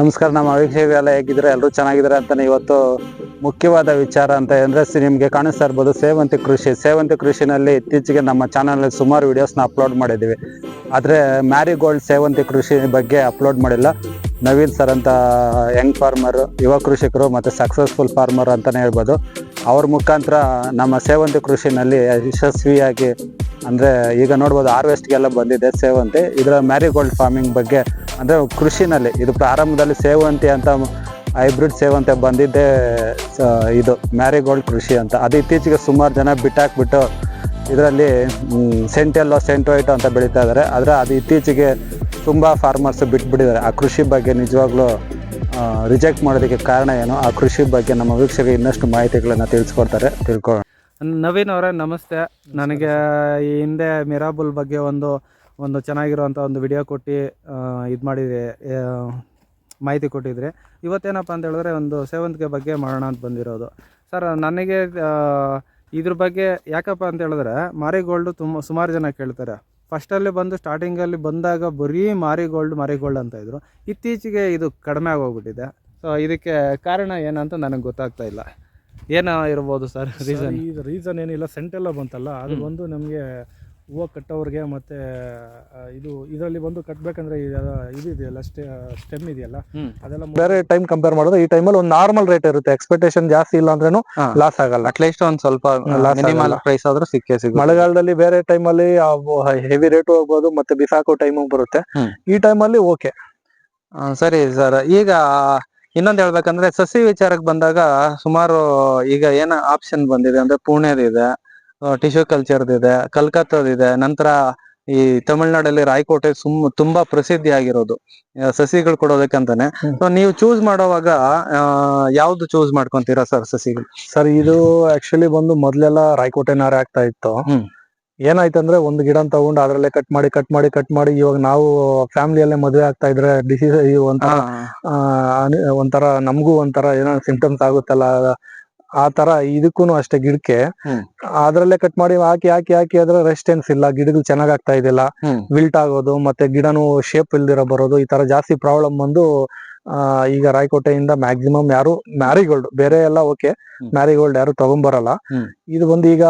ನಮಸ್ಕಾರ, ನಮ್ಮ ವೀಕ್ಷಕರೆಲ್ಲ ಹೇಗಿದ್ರೆ ಎಲ್ಲರೂ ಚೆನ್ನಾಗಿದ್ದಾರೆ ಅಂತಾನೆ ಇವತ್ತು ಮುಖ್ಯವಾದ ವಿಚಾರ ಅಂತ ಅಂದರೆ ನಿಮಗೆ ಕಾಣಿಸ್ತಾ ಇರ್ಬೋದು, ಸೇವಂತಿ ಕೃಷಿ. ಸೇವಂತಿ ಕೃಷಿನಲ್ಲಿ ಇತ್ತೀಚೆಗೆ ನಮ್ಮ ಚಾನಲ್ ಸುಮಾರು ವಿಡಿಯೋಸ್ನ ಅಪ್ಲೋಡ್ ಮಾಡಿದ್ದೀವಿ. ಆದರೆ ಮ್ಯಾರಿಗೋಲ್ಡ್ ಸೇವಂತಿ ಕೃಷಿ ಬಗ್ಗೆ ಅಪ್ಲೋಡ್ ಮಾಡಿಲ್ಲ. ನವೀನ್ ಸರ್ ಅಂತ ಯಂಗ್ ಫಾರ್ಮರ್, ಯುವ ಕೃಷಿಕರು ಮತ್ತು ಸಕ್ಸಸ್ಫುಲ್ ಫಾರ್ಮರ್ ಅಂತಲೇ ಹೇಳ್ಬೋದು. ಅವ್ರ ಮುಖಾಂತರ ನಮ್ಮ ಸೇವಂತಿ ಕೃಷಿನಲ್ಲಿ ಯಶಸ್ವಿಯಾಗಿ, ಅಂದರೆ ಈಗ ನೋಡ್ಬೋದು ಹಾರ್ವೆಸ್ಟ್ಗೆಲ್ಲ ಬಂದಿದೆ ಸೇವಂತಿ. ಇದರ ಮ್ಯಾರಿಗೋಲ್ಡ್ ಫಾರ್ಮಿಂಗ್ ಬಗ್ಗೆ ಅಂದರೆ ಕೃಷಿನಲ್ಲಿ ಇದು ಪ್ರಾರಂಭದಲ್ಲಿ ಸೇವಂತಿ ಅಂತ ಹೈಬ್ರಿಡ್ ಸೇವಂತಿ ಬಂದಿದ್ದೇ ಇದು ಮ್ಯಾರಿಗೋಲ್ಡ್ ಕೃಷಿ ಅಂತ. ಅದು ಇತ್ತೀಚೆಗೆ ಸುಮಾರು ಜನ ಬಿಟ್ಟಾಕ್ಬಿಟ್ಟು ಇದರಲ್ಲಿ ಸೆಂಟೆಲ್ಲೋ ಸೆಂಟೋಯಿಟೋ ಅಂತ ಬೆಳೀತಾ ಇದ್ದಾರೆ ಆದರೆ ಅದು ಇತ್ತೀಚೆಗೆ ತುಂಬ ಫಾರ್ಮರ್ಸ್ ಬಿಟ್ಬಿಟ್ಟಿದ್ದಾರೆ. ಆ ಕೃಷಿ ಬಗ್ಗೆ ನಿಜವಾಗ್ಲೂ ರಿಜೆಕ್ಟ್ ಮಾಡೋದಕ್ಕೆ ಕಾರಣ ಏನು? ಆ ಕೃಷಿ ಬಗ್ಗೆ ನಮ್ಮ ವೀಕ್ಷಕ ಇನ್ನಷ್ಟು ಮಾಹಿತಿಗಳನ್ನು ತಿಳಿಸ್ಕೊಡ್ತಾರೆ. ತಿಳ್ಕೊಳ್ಳೋಣ ನವೀನ್ ಅವರೇ, ನಮಸ್ತೆ. ನನಗೆ ಈ ಹಿಂದೆ ಮಿರಾಬುಲ್ ಬಗ್ಗೆ ಒಂದು ಒಂದು ಚೆನ್ನಾಗಿರುವಂಥ ಒಂದು ವಿಡಿಯೋ ಕೊಟ್ಟು ಇದು ಮಾಡಿದೆ ಮಾಹಿತಿ ಕೊಟ್ಟಿದ್ರೆ. ಇವತ್ತೇನಪ್ಪ ಅಂತ ಹೇಳಿದ್ರೆ ಒಂದು ಸೇವಂತಿಗೆ ಬಗ್ಗೆ ಮಾಡೋಣ ಅಂತ ಬಂದಿರೋದು. ಸರ್ ನನಗೆ ಇದ್ರ ಬಗ್ಗೆ ಯಾಕಪ್ಪ ಅಂತ ಹೇಳಿದ್ರೆ ಮಾರಿಗೋಲ್ಡು ತುಂಬ ಸುಮಾರು ಜನ ಕೇಳ್ತಾರೆ. ಫಸ್ಟಲ್ಲಿ ಬಂದು ಸ್ಟಾರ್ಟಿಂಗಲ್ಲಿ ಬಂದಾಗ ಬರೀ ಮಾರಿಗೋಲ್ಡ್ ಮಾರಿಗೋಲ್ಡ್ ಅಂತ ಇದ್ರು. ಇತ್ತೀಚೆಗೆ ಇದು ಕಡಿಮೆ ಆಗೋಗ್ಬಿಟ್ಟಿದೆ. ಸೊ ಇದಕ್ಕೆ ಕಾರಣ ಏನಂತ ನನಗೆ ಗೊತ್ತಾಗ್ತಾ ಇಲ್ಲ. ಏನೋ ಇರ್ಬೋದು ಸರ್ ರೀಸನ್ ಇದು ರೀಸನ್ ಏನಿಲ್ಲ ಸೆಂಟೆಲ್ಲ ಬಂತಲ್ಲ ಅದು. ಬಂದು ನಮಗೆ ಹೂವು ಕಟ್ಟೋರಿಗೆ ಮತ್ತೆ ಇದು ಇದರಲ್ಲಿ ಬಂದು ಕಟ್ಟಬೇಕಂದ್ರೆ ಇದು ಇದೆಯಲ್ಲ ಸ್ಟೆಮ್ ಇದೆಯಲ್ಲ. ಅದೆಲ್ಲ ಬೇರೆ ಟೈಮ್ ಕಂಪೇರ್ ಮಾಡಿದ್ರೆ ಈ ಟೈಮಲ್ಲಿ ಒಂದು ನಾರ್ಮಲ್ ರೇಟ್ ಇರುತ್ತೆ. ಎಕ್ಸ್ಪೆಕ್ಟೇಷನ್ ಜಾಸ್ತಿ ಇಲ್ಲ ಅಂದ್ರೂ ಲಾಸ್ ಆಗಲ್ಲ. ಅಟ್ಲೀಸ್ಟ್ ಒಂದು ಸ್ವಲ್ಪ ಮಿನಿಮಲ್ ಆಗಲ್ಲ. ಪ್ರೈಸ್ ಆದ್ರೂ ಸಿಕ್ಕೇ ಸಿಗುತ್ತೆ. ಮಳೆಗಾಲದಲ್ಲಿ ಬೇರೆ ಟೈಮಲ್ಲಿ ಹೆವಿ ರೇಟ್ ಹೋಗ್ಬೋದು ಮತ್ತೆ ಬಿಸಾಕೋ ಟೈಮ್ ಬರುತ್ತೆ. ಈ ಟೈಮಲ್ಲಿ ಓಕೆ ಸರಿ ಸರ್. ಈಗ ಇನ್ನೊಂದು ಹೇಳ್ಬೇಕಂದ್ರೆ ಸಸಿ ವಿಚಾರಕ್ಕೆ ಬಂದಾಗ ಸುಮಾರು ಈಗ ಏನ ಆಪ್ಷನ್ ಬಂದಿದೆ ಅಂದ್ರೆ ಪುಣೆದಿದೆ ಟಿಶ್ಯೂ ಕಲ್ಚರ್ದಿದೆ ಕಲ್ಕತ್ತಾದಿದೆ ನಂತರ ಈ ತಮಿಳ್ನಾಡಲ್ಲಿ ರಾಯಕೋಟೆ ಸುಮ್ ತುಂಬಾ ಪ್ರಸಿದ್ಧಿ ಆಗಿರೋದು ಸಸಿಗಳು ಕೊಡೋದಕ್ಕಂತಾನೆ. ಸೊ ನೀವು ಚೂಸ್ ಮಾಡೋವಾಗ ಆ, ಯಾವ್ದು ಚೂಸ್ ಮಾಡ್ಕೊಂತೀರಾ ಸರ್ ಸಸಿಗಳು? ಸರ್ ಇದು ಆಕ್ಚುಲಿ ಬಂದು ಮೊದ್ಲೆಲ್ಲ ರಾಯಕೋಟೆ ನಾರೆ ಆಗ್ತಾ ಇತ್ತು. ಏನಾಯ್ತಂದ್ರೆ ಒಂದು ಗಿಡ ತಗೊಂಡು ಅದ್ರಲ್ಲೇ ಕಟ್ ಮಾಡಿ ಕಟ್ ಮಾಡಿ ಕಟ್ ಮಾಡಿ ಇವಾಗ ನಾವು ಫ್ಯಾಮಿಲಿಯಲ್ಲೇ ಮದುವೆ ಆಗ್ತಾ ಇದ್ರೆ ಡಿಸೀಸ್ ಒಂಥರ ಒಂಥರ ನಮಗೂ ಒಂಥರ ಏನೋ ಸಿಂಪ್ಟಮ್ಸ್ ಆಗುತ್ತಲ್ಲ. ಆ ತರ ಇದಕ್ಕೂ ಅಷ್ಟೇ ಗಿಡಕ್ಕೆ. ಅದರಲ್ಲೇ ಅದ್ರಲ್ಲೇ ಕಟ್ ಮಾಡಿ ಹಾಕಿ ಹಾಕಿ ಹಾಕಿ ಅದ್ರ ರೆಸ್ಟೆನ್ಸ್ ಇಲ್ಲ. ಗಿಡಗಳು ಚೆನ್ನಾಗ್ ಆಗ್ತಾ ಇದಿಲ್ಲ ವಿಲ್ಟ್ ಆಗೋದು ಮತ್ತೆ ಗಿಡನು ಶೇಪ್ ಇಲ್ದಿರ ಬರೋದು ಈ ತರ ಜಾಸ್ತಿ ಪ್ರಾಬ್ಲಮ್ ಬಂದು ಆ, ಈಗ ರಾಯಕೋಟೆಯಿಂದ ಮ್ಯಾಕ್ಸಿಮಮ್ ಯಾರು ಮ್ಯಾರಿಗೋಲ್ಡ್ ಬೇರೆ ಎಲ್ಲ ಓಕೆ. ಮ್ಯಾರಿಗೋಲ್ಡ್ ಯಾರು ತಗೊಂಬರಲ್ಲ. ಇದು ಬಂದು ಈಗ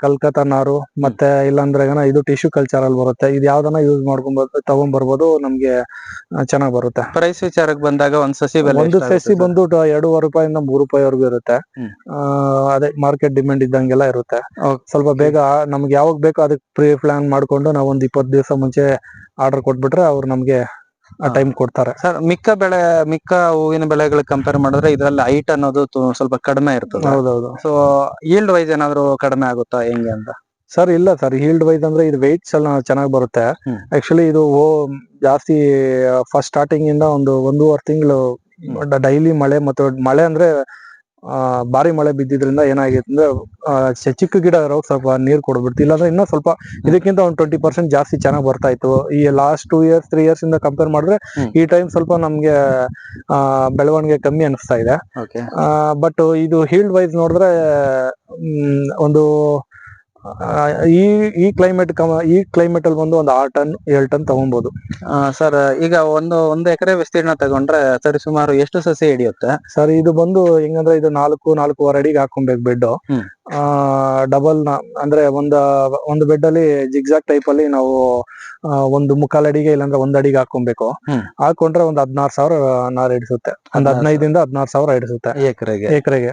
ಕಲ್ಕತ್ತಾ ನಾರು ಮತ್ತೆ ಇಲ್ಲಾಂದ್ರೆ ಇದು ಟಿಶ್ಯೂ ಕಲ್ಚರ್ ಅಲ್ಲಿ ಬರುತ್ತೆ ಇದು ಯಾವ್ದನ್ನ ಯೂಸ್ ಮಾಡ್ಕೊಂಡ್ ತಗೊಂಡ್ಬರ್ಬೋದು ನಮ್ಗೆ ಚೆನ್ನಾಗ್ ಬರುತ್ತೆ ಪ್ರೈಸ್ ವಿಚಾರಕ್ಕೆ ಬಂದಾಗ ಒಂದ್ ಸಸಿ ಒಂದು ಸಸಿ? ಬಂದು ಎರಡೂವರೆ ರೂಪಾಯಿಂದ ಮೂರು ರೂಪಾಯಿವರೆಗೂ ಇರುತ್ತೆ ಆ, ಅದೇ ಮಾರ್ಕೆಟ್ ಡಿಮ್ಯಾಂಡ್ ಇದ್ದಂಗೆಲ್ಲ ಇರುತ್ತೆ ಸ್ವಲ್ಪ ಬೇಗ ನಮ್ಗೆ ಯಾವಾಗ ಬೇಕೋ ಅದಕ್ಕೆ ಪ್ರೀ ಪ್ಲಾನ್ ಮಾಡ್ಕೊಂಡು ನಾವು ಒಂದ್ ಇಪ್ಪತ್ತು ದಿವಸ ಮುಂಚೆ ಆರ್ಡರ್ ಕೊಟ್ಬಿಟ್ರೆ ಅವ್ರು ನಮ್ಗೆ. ಟೈಮ್ ಕೊಡ್ತಾರೆ. ಸರ್ ಮಿಕ್ಕ ಬೆಳೆ ಮಿಕ್ಕ ಹೂವಿನ ಬೆಳೆಗಳಿಗೆ ಕಂಪೇರ್ ಮಾಡಿದ್ರೆ ಇದ್ರಲ್ಲಿ ಹೈಟ್ ಅನ್ನೋದು ತು- ಸ್ವಲ್ಪ ಕಡಿಮೆ ಇರ್ತದೆ. ಹೌದೌದು. ಸೊ ಈಲ್ಡ್ ವೈಸ್ ಏನಾದ್ರು ಕಡಿಮೆ ಆಗುತ್ತಾ ಹೆಂಗೆ ಅಂತ? ಸರ್ ಇಲ್ಲ ಸರ್. ಹೀಲ್ಡ್ ವೈಸ್ ಅಂದ್ರೆ ಇದು ವೆಯ್ಟ್ಸ್ ಎಲ್ಲ ಚೆನ್ನಾಗಿ ಬರುತ್ತೆ. ಹ್ಮ್. ಆಕ್ಚುಲಿ ಇದು ಓ ಜಾಸ್ತಿ ಫಸ್ಟ್ ಸ್ಟಾರ್ಟಿಂಗ್ ಇಂದ ಒಂದು ಒಂದೂವರೆ ತಿಂಗಳು ಡೈಲಿ ಮಳೆ ಮತ್ತು ಮಳೆ ಅಂದ್ರೆ ಆ, ಭಾರಿ ಮಳೆ ಬಿದ್ದಿದ್ರಿಂದ ಏನಾಗಿತ್ತು ಅಂದ್ರೆ ಚಿಕ್ಕ ಗಿಡ ಇರೋಕ್ ಸ್ವಲ್ಪ ನೀರ್ ಕೊಡ್ಬಿಡ್ತು. ಇಲ್ಲಾಂದ್ರೆ ಇನ್ನೂ ಸ್ವಲ್ಪ ಇದಕ್ಕಿಂತ ಒಂದು ಟ್ವೆಂಟಿ ಪರ್ಸೆಂಟ್ ಜಾಸ್ತಿ ಚೆನ್ನಾಗಿ ಬರ್ತಾ ಇತ್ತು. ಈ last two years three years ಇಂದ ಕಂಪೇರ್ ಮಾಡಿದ್ರೆ ಈ ಟೈಮ್ ಸ್ವಲ್ಪ ನಮ್ಗೆ ಆ, ಬೆಳವಣಿಗೆ ಕಮ್ಮಿ ಅನಿಸ್ತಾ ಇದೆ. ಬಟ್ ಇದು ಹೀಲ್ಡ್ ವೈಸ್ ನೋಡಿದ್ರೆ ಒಂದು ಈ ಈ ಕ್ಲೈಮೇಟ್ ಈ ಕ್ಲೈಮೇಟ್ ಅಲ್ಲಿ ಬಂದು ಒಂದು ಆರ್ ಟನ್ ಏಳು ಟನ್ ತಗೊಬಹುದು ಸರ್ ಈಗ ಒಂದು ಒಂದು ಎಕರೆ ವಿಸ್ತೀರ್ಣ ತಗೊಂಡ್ರೆ ಸರಿ ಸುಮಾರು ಎಷ್ಟು ಸಸಿ ಹಿಡಿಯುತ್ತೆ? ಸರ್ ಇದು ಬಂದು ಹೆಂಗಂದ್ರೆ ಇದು ನಾಲ್ಕು ನಾಲ್ಕೂವರೆ ಅಡಿಗೆ ಹಾಕೊಬೇಕು ಬೆಡ್ ಡಬಲ್ ಡಬಲ್ ಅಂದ್ರೆ ಒಂದ್ ಒಂದು ಬೆಡ್ ಅಲ್ಲಿ ಜಿಗ್ಜಾಗ್ ಟೈಪ್ ಅಲ್ಲಿ ನಾವು ಒಂದು ಮುಕ್ಕಾಲ್ ಅಡಿಗೆ ಇಲ್ಲಾಂದ್ರೆ ಒಂದ್ ಅಡಿಗೆ ಹಾಕೊಬೇಕು. ಹಾಕೊಂಡ್ರೆ ಒಂದ್ ಹದಿನಾರು ಸಾವಿರ ನಾರು ಹಿಡಿಸುತ್ತೆ. ಒಂದ್ ಹದಿನೈದಿಂದ ಹದಿನಾರು ಸಾವಿರ ಹಿಡಿಸುತ್ತೆ. ಎಕರೆಗೆ. ಎಕರೆಗೆ.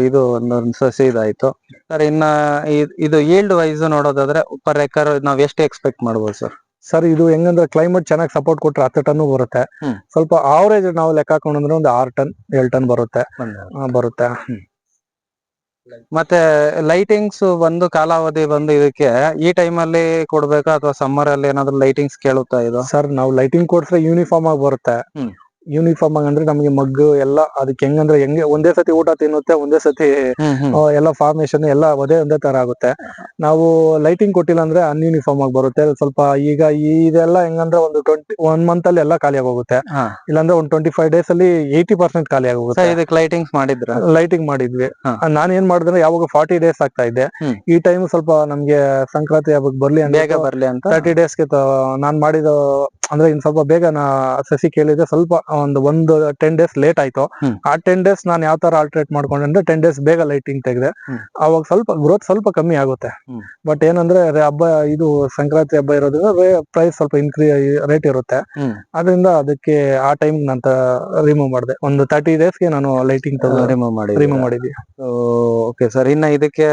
ಇದು ಒಂದು ಸಸಿ ಇದಾಯ್ತು. ಸರ್ ಇನ್ನ ಇದ್- ಇದು ಈಲ್ಡ್ ವೈಸ್ ನೋಡೋದಾದ್ರೆ ಪರ್ ಎಕರ್ ನಾವ್ ಎಷ್ಟು ಎಕ್ಸ್ಪೆಕ್ಟ್ ಮಾಡ್ಬೋದು ಸರ್? ಸರ್ ಇದು ಹೆಂಗಂದ್ರೆ ಕ್ಲೈಮೇಟ್ ಚೆನ್ನಾಗಿ ಸಪೋರ್ಟ್ ಕೊಟ್ರೆ ಹತ್ತು ಟನ್ ಬರುತ್ತೆ. ಹ್ಮ್. ಸ್ವಲ್ಪ ಆವರೇಜ್ ನಾವು ಲೆಕ್ಕ ಹಾಕೊಂಡ್ರೆ ಒಂದು ಆರು ಟನ್ ಏಳು ಟನ್ ಬರುತ್ತೆ. ಆ, ಬರುತ್ತೆ. ಮತ್ತೆ ಲೈಟಿಂಗ್ಸ್ ಬಂದು ಕಾಲಾವಧಿ ಬಂದು ಇದಕ್ಕೆ ಈ ಟೈಮ್ ಅಲ್ಲಿ ಕೊಡ್ಬೇಕಾ ಅಥವಾ ಸಮ್ಮರ್ ಅಲ್ಲಿ ಏನಾದ್ರು ಲೈಟಿಂಗ್ಸ್ ಕೇಳುತ್ತಾ ಇದು? ಸರ್ ನಾವು ಲೈಟಿಂಗ್ ಕೊಡ್ಸ್ರೆ ಯೂನಿಫಾರ್ಮ್ ಆಗಿ ಬರುತ್ತೆ. ಹ್ಮ್. ಯೂನಿಫಾರ್ಮ್ ಆಗಿ ಅಂದ್ರೆ ನಮಗೆ ಮಗ್ ಎಲ್ಲ ಅದಕ್ಕೆ ಹೆಂಗಂದ್ರೆ ಹೆಂಗೆ ಒಂದೇ ಸತಿ ಊಟ ತಿನ್ನುತ್ತೆ ಒಂದೇ ಸತಿ ಎಲ್ಲ ಫಾರ್ಮೇಶನ್ ಎಲ್ಲ ಒಂದೇ ಒಂದೇ ತರ ಆಗುತ್ತೆ. ನಾವು ಲೈಟಿಂಗ್ ಕೊಟ್ಟಿಲ್ಲ ಅಂದ್ರೆ ಅನ್ಯೂನಿಫಾರ್ಮ್ ಆಗಿ ಬರುತ್ತೆ. ಸ್ವಲ್ಪ ಈಗ ಇದೆಲ್ಲ ಹೆಂಗಂದ್ರೆ ಒಂದು ಟ್ವೆಂಟಿ ಒನ್ ಮಂತ್ ಅಲ್ಲಿ ಎಲ್ಲ ಖಾಲಿ ಆಗೋಗುತ್ತೆ. ಇಲ್ಲಾಂದ್ರೆ ಒಂದ್ ಟ್ವೆಂಟಿ ಫೈವ್ ಡೇಸ್ ಅಲ್ಲಿ ಏಯ್ಟಿ ಪರ್ಸೆಂಟ್ ಖಾಲಿ ಆಗೋಗುತ್ತೆ. ಇದಕ್ಕೆ ಲೈಟಿಂಗ್ಸ್ ಮಾಡಿದ್ರ? ಲೈಟಿಂಗ್ ಮಾಡಿದ್ವಿ. ನಾನು ಏನ್ ಮಾಡಿದ್ರೆ ಯಾವಾಗ ಫಾರ್ಟಿ ಡೇಸ್ ಆಗ್ತಾ ಇದ್ದೆ ಈ ಟೈಮ್ ಸ್ವಲ್ಪ ನಮ್ಗೆ ಸಂಕ್ರಾಂತಿ ಹಬ್ಬಕ್ಕೆ ಬರ್ಲಿ ಬೇಗ ಬರ್ಲಿ ಅಂತ? ತರ್ಟಿ ಡೇಸ್ಗೆ ನಾನ್ ಮಾಡಿದ ಅಂದ್ರೆ ಇನ್ ಸ್ವಲ್ಪ ಬೇಗ ನಾ ಸಸಿ ಕೇಳಿದ್ರೆ ಸ್ವಲ್ಪ ಒಂದು ಒಂದು ಟೆನ್ ಡೇಸ್ ಲೇಟ್ ಆಯ್ತು. ಆ ಟೆನ್ ಡೇಸ್ ನಾನು ಯಾವ ತರ ಆಲ್ಟ್ರೇಟ್ ಮಾಡ್ಕೊಂಡೆ ಅಂದ್ರೆ ಟೆನ್ ಡೇಸ್ ಬೇಗ ಲೈಟಿಂಗ್ ತೆಗೆದೆ. ಅವಾಗ ಸ್ವಲ್ಪ ಗ್ರೋತ್ ಸ್ವಲ್ಪ ಕಮ್ಮಿ ಆಗುತ್ತೆ. ಬಟ್ ಏನಂದ್ರೆ ಹಬ್ಬ ಇದು ಸಂಕ್ರಾಂತಿ ಹಬ್ಬ ಇರೋದ್ರಿಂದ ಪ್ರೈಸ್ ಸ್ವಲ್ಪ ಇನ್ಕ್ರೀ ರೇಟ್ ಇರುತ್ತೆ. ಅದರಿಂದ ಅದಕ್ಕೆ ಆ ಟೈಮ್ ನಂತ ರಿಮೂವ್ ಮಾಡಿದೆ. ಒಂದು ತರ್ಟಿ ಡೇಸ್ಗೆ ನಾನು ಲೈಟಿಂಗ್ ರಿಮೂವ್ ಮಾಡಿ ರಿಮೂವ್ ಮಾಡಿದ್ವಿ ಓಕೆ ಸರ್ ಇನ್ನ ಇದಕ್ಕೆ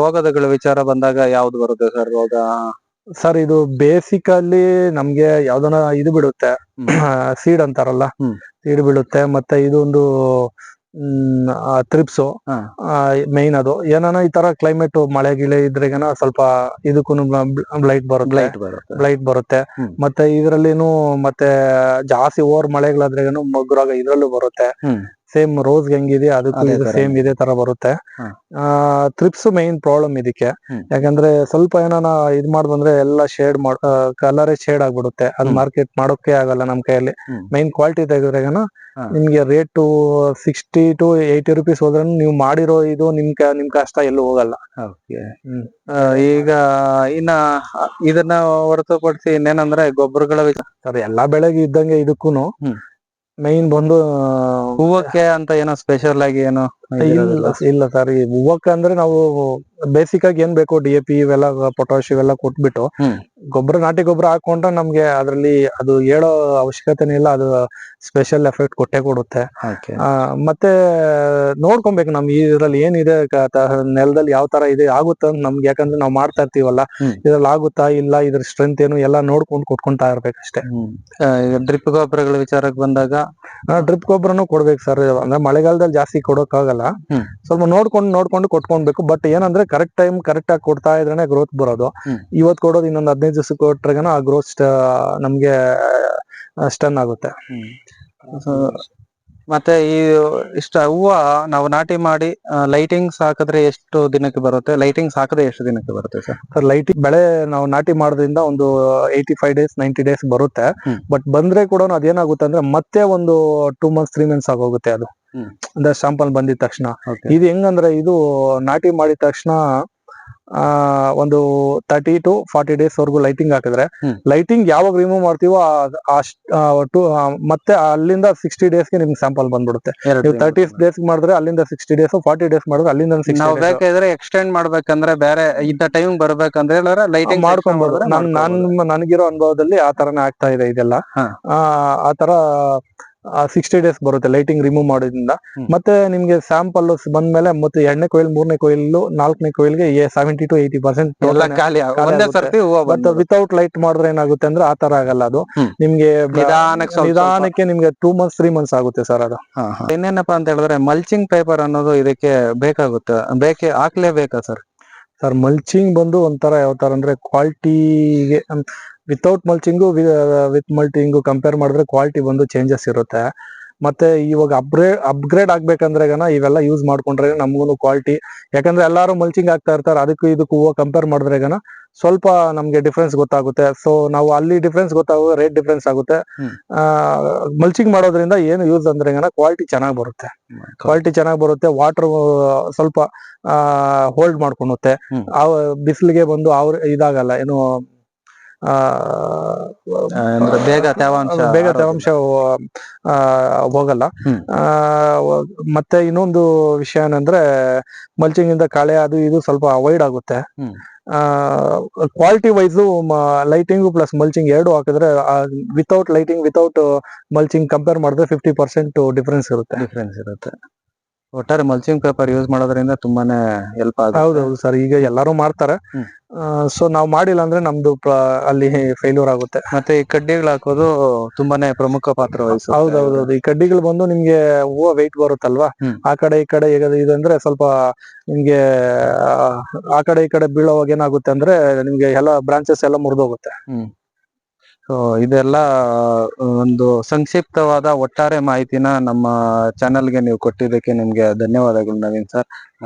ರೋಗದಗಳ ವಿಚಾರ ಬಂದಾಗ ಯಾವ್ದು ಬರುತ್ತೆ ಸರ್ ರೋಗ ಸರ್ ಇದು ಬೇಸಿಕಲ್ಲಿ ನಮ್ಗೆ ಯಾವ್ದನ ಇದು ಬಿಡುತ್ತೆ. ಸೀಡ್ ಅಂತಾರಲ್ಲ. ಸೀಡ್ ಬಿಡುತ್ತೆ ಮತ್ತೆ ಇದೊಂದು ತ್ರಿಪ್ಸು ಆ ಮೈನ್ ಅದು. ಏನಾನ ಈ ತರ ಕ್ಲೈಮೇಟ್ ಮಳೆ ಗಿಳೆ ಇದ್ರೆಗೇನ ಸ್ವಲ್ಪ ಇದಕ್ಕೂ ಬ್ಲೈಟ್ ಬರುತ್ತೆ. ಬ್ಲೈಟ್ ಬರುತ್ತೆ. ಮತ್ತೆ ಇದ್ರಲ್ಲಿನೂ ಮತ್ತೆ ಜಾಸ್ತಿ ಓವರ್ ಮಳೆಗಳಾದ್ರೆ ಮಗ್ರಾಗ ಇದ್ರಲ್ಲೂ ಬರುತ್ತೆ. ಸೇಮ್ ರೋಸ್ ಹೆಂಗಿದೆ ಅದಕ್ಕೂ ಇದು ಸೇಮ್ ಇದೇ ತರ ಬರುತ್ತೆ. ಥ್ರಿಪ್ಸ್ ತ್ರಿಪ್ಸ್ ಮೈನ್ ಪ್ರಾಬ್ಲಮ್ ಇದಕ್ಕೆ. ಯಾಕಂದ್ರೆ ಸ್ವಲ್ಪ ಏನಾನ ಇದ್ ಮಾಡ್ ಬಂದ್ರೆ ಎಲ್ಲ ಶೇಡ್ ಮಾಡ್ ಕಲರೇ ಶೇಡ್ ಆಗ್ಬಿಡುತ್ತೆ. ಅದ್ ಮಾರ್ಕೆಟ್ ಮಾಡೋಕೆ ಆಗಲ್ಲ ನಮ್ ಕೈಯಲ್ಲಿ. ಮೈನ್ ಕ್ವಾಲಿಟಿ ತೆಗೆದ್ರೆಗನ. ನಿಮ್ಗೆ rate sixty to eighty rupees ಹೋದ್ರೆ ನೀವು ಮಾಡಿರೋ ಇದು ನಿಮ್ ಕ- ನಿಮ್ ಕಷ್ಟ ಎಲ್ಲೂ ಹೋಗಲ್ಲ. ಈಗ ಇನ್ನ ಇದನ್ನ ಹೊರತುಪಡಿಸಿ ಇನ್ನೇನಂದ್ರೆ ಗೊಬ್ಬರಗಳ ಸರ್ ಎಲ್ಲಾ ಬೆಳೆಗೆ ಇದ್ದಂಗೆ ಇದಕ್ಕೂನು. ಮೈನ್ ಬಂದು ಹೂವಕ್ಕೆ ಅಂತ ಏನೋ ಸ್ಪೆಷಲ್ ಆಗಿ ಏನೋ ಇಲ್ಲ ಇಲ್ಲ ಸರ್ ಈ ಹೂವಕ್ಕೆ ಅಂದ್ರೆ ನಾವು ಬೇಸಿಕ್ ಆಗಿ ಏನ್ ಬೇಕು ಡಿ ಎ ಪಿ ಇವೆಲ್ಲ ಪೊಟಾಶ್ ಇವೆಲ್ಲ ಕೊಟ್ಬಿಟ್ಟು. ಗೊಬ್ಬರ ನಾಟಿ ಗೊಬ್ಬರ ಹಾಕೊಂಡ್ರೆ ನಮ್ಗೆ ಅದ್ರಲ್ಲಿ ಅದು ಹೇಳೋ ಅವಶ್ಯಕತೆನೇ ಇಲ್ಲ ಅದು ಸ್ಪೆಷಲ್ ಎಫೆಕ್ಟ್ ಕೊಟ್ಟೆ ಕೊಡುತ್ತೆ. ಮತ್ತೆ ನೋಡ್ಕೊಬೇಕು ನಮ್ ಇದ್ರಲ್ಲಿ ಏನಿದೆ ನೆಲದಲ್ಲಿ ಯಾವ ತರ ಇದೆ ಆಗುತ್ತ ಅಂತ ನಮ್ಗೆ ಯಾಕಂದ್ರೆ ನಾವ್ ಮಾಡ್ತಾ ಇರ್ತೀವಲ್ಲ. ಇದ್ರಲ್ಲಿ ಆಗುತ್ತಾ ಇಲ್ಲ ಇದ್ರ ಸ್ಟ್ರೆಂತ್ ಏನು ಎಲ್ಲ ನೋಡ್ಕೊಂಡು ಕೊಟ್ಕೊಂತಾ ಇರ್ಬೇಕಷ್ಟೇ. ಡ್ರಿಪ್ ಗೊಬ್ಬರಗಳ ವಿಚಾರಕ್ಕೆ ಬಂದಾಗ ಡ್ರಿಪ್ ಗೊಬ್ಬರನು ಕೊಡ್ಬೇಕು ಸರ್ ಅಂದ್ರೆ ಮಳೆಗಾಲದಲ್ಲಿ ಜಾಸ್ತಿ ಕೊಡೋಕ್ಕಾಗಲ್ಲ. ಹ್ಮ್. ಸ್ವಲ್ಪ ನೋಡ್ಕೊಂಡು ನೋಡ್ಕೊಂಡು ಕೊಟ್ಕೊಂಡ್ಬೇಕು ಬಟ್ ಏನಂದ್ರೆ ಕರೆಕ್ಟ್ ಟೈಮ್ ಕರೆಕ್ಟ್ ಆಗಿ ಕೊಡ್ತಾ ಇದ್ರೇನೆ ಗ್ರೋತ್ ಬರೋದು. ಇವತ್ ಕೊಡೋದು ಇನ್ನೊಂದ್ ಹದಿನೈದು ದಿವಸ ಕೊಟ್ರೆಗನ ಆ ಗ್ರೋತ್ ನಮ್ಗೆ ಸ್ಟನ್ ಆಗುತ್ತೆ. ಮತ್ತೆ ಈ ಇಷ್ಟ ಹೂವ ನಾವು ನಾಟಿ ಮಾಡಿ ಲೈಟಿಂಗ್ಸ್ ಹಾಕಿದ್ರೆ ಎಷ್ಟು ದಿನಕ್ಕೆ ಬರುತ್ತೆ? ಲೈಟಿಂಗ್ಸ್ ಹಾಕಿದ್ರೆ ಎಷ್ಟು ದಿನಕ್ಕೆ ಬರುತ್ತೆ ಸರ್? ಸರ್ ಲೈಟ್ ಬೆಳೆ ನಾವು ನಾಟಿ ಮಾಡೋದ್ರಿಂದ ಒಂದು eighty five days ninety days ಬರುತ್ತೆ ಬಟ್ ಬಂದ್ರೆ ಕೂಡ ಅದೇನಾಗುತ್ತೆ ಅಂದ್ರೆ ಮತ್ತೆ ಒಂದು ಟೂ ಮಂತ್ಸ್ ತ್ರೀ ಮಂತ್ಸ್ ಆಗೋಗುತ್ತೆ ಅದು. ಅಂದ್ರೆ ಶಾಂಪಲ್ ಬಂದಿದ ತಕ್ಷಣ. ಇದು ಹೆಂಗಂದ್ರೆ ಇದು ನಾಟಿ ಮಾಡಿದ ತಕ್ಷಣ ಆ ಒಂದು ತರ್ಟಿ ಟು ಫಾರ್ಟಿ ಡೇಸ್ ವರೆಗೂ ಲೈಟಿಂಗ್ ಹಾಕಿದ್ರೆ ಲೈಟಿಂಗ್ ಯಾವಾಗ ರಿಮೂವ್ ಮಾಡ್ತೀವೋ ಟು- ಮತ್ತೆ ಅಲ್ಲಿಂದ ಸಿಕ್ಸ್ಟಿ ಡೇಸ್ಗೆ ನಿಮ್ಗೆ ಸ್ಯಾಂಪಲ್ ಬಂದ್ಬಿಡುತ್ತೆ. ನೀವು ತರ್ಟಿ ಡೇಸ್ ಮಾಡಿದ್ರೆ ಅಲ್ಲಿಂದ ಸಿಕ್ಸ್ಟಿ ಡೇಸ್ ಫಾರ್ಟಿ ಡೇಸ್ ಮಾಡಿದ್ರೆ ಅಲ್ಲಿಂದ ನಾವು ಬೇಕಾದ್ರೆ ಎಕ್ಸ್ಟೆಂಡ್ ಮಾಡ್ಬೇಕಂದ್ರೆ ಬೇರೆ ಇದ್ದ ಟೈಮ್ ಬರ್ಬೇಕಂದ್ರೆ ಲೈಟಿಂಗ್ ಮಾಡ್ಕೊಂಡ್ಬೋದು ನನ್ ನನ್ ನನಗಿರೋ ಅನುಭವದಲ್ಲಿ ಆ ತರನೇ ಆಗ್ತಾ ಇದೆ ಇದೆಲ್ಲ. ಆ ಆ ತರ ಸಿಕ್ಸ್ಟಿ ಡೇಸ್ ಬರುತ್ತೆ ಲೈಟಿಂಗ್ ರಿಮೂವ್ ಮಾಡೋದ್ರಿಂದ. ಮತ್ತೆ ನಿಮ್ಗೆ ಸ್ಯಾಂಪಲ್ ಬಂದ್ಮೇಲೆ ಮತ್ತೆ ಎರಡನೇ ಕೊಯ್ಲ್ ಮೂರನೇ ಕೊಯ್ಲು ನಾಲ್ಕನೇ ಕೊಯ್ಲ್ಗೆ seventy to eighty percent without light ಮಾಡಿದ್ರೆ ಏನಾಗುತ್ತೆ ಅಂದ್ರೆ ಆ ತರ ಆಗಲ್ಲ ಅದು. ನಿಮ್ಗೆ ನಿಧಾನಕ್ಕೆ ನಿಮ್ಗೆ ಟೂ ಮಂತ್ಸ್ ತ್ರೀ ಮಂತ್ಸ್ ಆಗುತ್ತೆ ಸರ್ ಅದು. ಇನ್ನೇನಪ್ಪಾ ಅಂತ ಹೇಳಿದ್ರೆ ಮಲ್ಚಿಂಗ್ ಪೇಪರ್ ಅನ್ನೋದು ಇದಕ್ಕೆ ಬೇಕಾಗುತ್ತೆ. ಬೇಕೇ ಹಾಕ್ಲೇಬೇಕಾ ಸರ್ ಸರ್ ಮಲ್ಚಿಂಗ್ ಬಂದು ಒಂಥರ ಯಾವ ತರ ಅಂದ್ರೆ ಕ್ವಾಲಿಟಿಗೆ without mulching with mulching compare ಮಾಡಿದ್ರೆ ಕ್ವಾಲಿಟಿ ಬಂದು ಚೇಂಜಸ್ ಇರುತ್ತೆ. ಮತ್ತೆ ಇವಾಗ ಅಪ್ಗ್ರೇ ಅಪ್ಗ್ರೇಡ್ ಆಗ್ಬೇಕಂದ್ರೆ ಗನ ಇವೆಲ್ಲ ಯೂಸ್ ಮಾಡ್ಕೊಂಡ್ರೆ ನಮ್ಗೂ ಕ್ವಾಲಿಟಿ ಯಾಕಂದ್ರೆ ಎಲ್ಲರೂ ಮಲ್ಚಿಂಗ್ ಆಗ್ತಾ ಇರ್ತಾರೆ ಅದಕ್ಕೂ ಇದಕ್ಕೂ ಹೂವು ಕಂಪೇರ್ ಮಾಡಿದ್ರೆ ಗನ ಸ್ವಲ್ಪ ನಮ್ಗೆ ಡಿಫ್ರೆನ್ಸ್ ಗೊತ್ತಾಗುತ್ತೆ. ಸೊ ನಾವು ಅಲ್ಲಿ ಡಿಫ್ರೆನ್ಸ್ ಗೊತ್ತಾಗ ರೇಟ್ ಡಿಫ್ರೆನ್ಸ್ ಆಗುತ್ತೆ. ಮಲ್ಚಿಂಗ್ ಮಾಡೋದ್ರಿಂದ ಏನು ಯೂಸ್ ಅಂದ್ರೆ ಗನ ಕ್ವಾಲಿಟಿ ಚೆನ್ನಾಗಿ ಬರುತ್ತೆ. ಕ್ವಾಲಿಟಿ ಚೆನ್ನಾಗಿ ಬರುತ್ತೆ ವಾಟರ್ ಸ್ವಲ್ಪ ಹೋಲ್ಡ್ ಮಾಡ್ಕೊಳುತ್ತೆ. ಬಿಸಿಲಿಗೆ ಬಂದು ಅವ್ರ ಇದಾಗಲ್ಲ ಏನು ಬೇಗ ತೇವಾಂಶ ಬೇಗ ತೇವಾಂಶ ಆ, ಹೋಗಲ್ಲ. ಮತ್ತೆ ಇನ್ನೊಂದು ವಿಷಯ ಏನಂದ್ರೆ ಮಲ್ಚಿಂಗ್ ಇಂದ ಕಳೆ ಅದು ಇದು ಸ್ವಲ್ಪ ಅವಾಯ್ಡ್ ಆಗುತ್ತೆ. Quality wise lighting plus mulching ಎರಡು ಹಾಕಿದ್ರೆ without lighting without mulching compare ಮಾಡಿದ್ರೆ ಫಿಫ್ಟಿ ಪರ್ಸೆಂಟ್ ಡಿಫ್ರೆನ್ಸ್ ಇರುತ್ತೆ. ಡಿಫ್ರೆನ್ಸ್ ಇರುತ್ತೆ. ಒಟ್ಟಾರೆ ಮಲ್ಚಿಂಗ್ ಪೇಪರ್ ಯೂಸ್ ಮಾಡೋದ್ರಿಂದ ತುಂಬಾನೇ ಹೆಲ್ಪ್ ಆಗುತ್ತೆ. ಹೌದೌದು ಸರ್ ಈಗ ಎಲ್ಲರೂ ಮಾಡ್ತಾರೆ. ಸೊ ನಾವು ಮಾಡಿಲ್ಲ ಅಂದ್ರೆ ನಮ್ದು ಅಲ್ಲಿ ಫೇಲ್ಯೂರ್ ಆಗುತ್ತೆ. ಮತ್ತೆ ಈ ಕಡ್ಡಿಗಳು ಹಾಕೋದು ತುಂಬಾನೇ ಪ್ರಮುಖ ಪಾತ್ರ ವಹಿಸುತ್ತೆ. ಹೌದು ಈ ಕಡ್ಡಿಗಳು ಬಂದು ನಿಮ್ಗೆ ಹೂವು ವೆಯ್ಟ್ ಬರುತ್ತಲ್ವಾ. ಆ ಕಡೆ ಈ ಕಡೆ ಇದಂದ್ರೆ ಸ್ವಲ್ಪ ನಿಮ್ಗೆ ಆ, ಆ ಕಡೆ ಈ ಕಡೆ ಬೀಳೋವಾಗ ಏನಾಗುತ್ತೆ ಅಂದ್ರೆ ನಿಮ್ಗೆ ಎಲ್ಲ ಬ್ರಾಂಚಸ್ ಎಲ್ಲ ಮುರಿದೋಗುತ್ತೆ. ಸೊ ಇದೆಲ್ಲ ಒಂದು ಸಂಕ್ಷಿಪ್ತವಾದ ಒಟ್ಟಾರೆ ಮಾಹಿತಿನ ನಮ್ಮ ಚಾನೆಲ್ಗೆ ನೀವು ಕೊಟ್ಟಿದ್ದಕ್ಕೆ ನಿಮಗೆ ಧನ್ಯವಾದಗಳು ನವೀನ್ ಸರ್.